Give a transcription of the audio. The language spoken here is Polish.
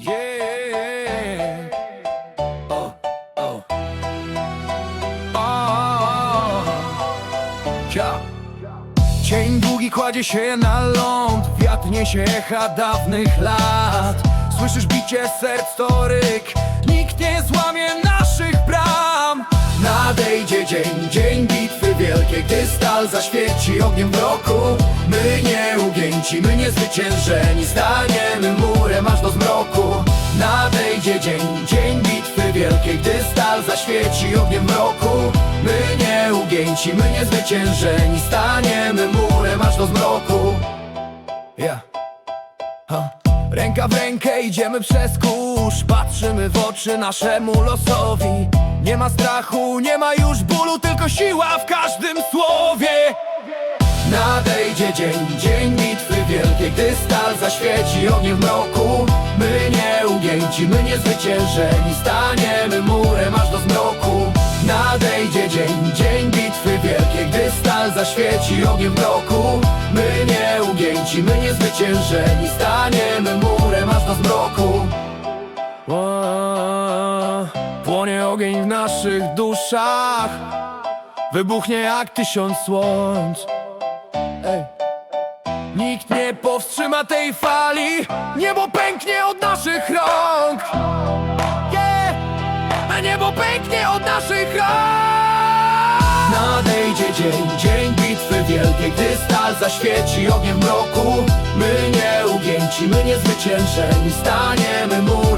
Yeah. Oh, oh. Ja. Cień długi kładzie się na ląd Wiatr niesie echa dawnych lat Słyszysz bicie serc to ryk Nikt nie złamie naszych bram Nadejdzie dzień, dzień bitwy wielkiej Gdy stal zaświeci ogniem w roku. My nie ugięci, my nie zwyciężeni. Staniemy murem aż do zmroku. Nadejdzie dzień, dzień bitwy wielkiej. Gdy stal zaświeci ogniem w roku. My nie ugięci, my nie zwyciężeni. Staniemy murem aż do zmroku. Yeah. Ha. Ręka w rękę idziemy przez kurz. Patrzymy w oczy naszemu losowi. Nie ma strachu, nie ma już bólu Tylko siła w każdym słowie. Nadejdzie dzień, dzień bitwy wielkiej Gdy stal zaświeci ogniem w mroku. My nie ugięci, my nie zwyciężeni Staniemy murem aż do zmroku. Nadejdzie dzień, dzień bitwy wielkiej Gdy stal zaświeci ogniem w mroku. My nie ugięci, my nie zwyciężeni Staniemy murem aż do zmroku. Płonie ogień w naszych duszach Wybuchnie jak tysiąc słońc. Ej. Nikt nie powstrzyma tej fali. Niebo pęknie od naszych rąk. Yeah. A niebo pęknie od naszych rąk. Nadejdzie dzień, dzień bitwy wielkiej Gdy stal zaświeci ogniem mroku. My nie ugięci, my nie zwyciężeni Staniemy mu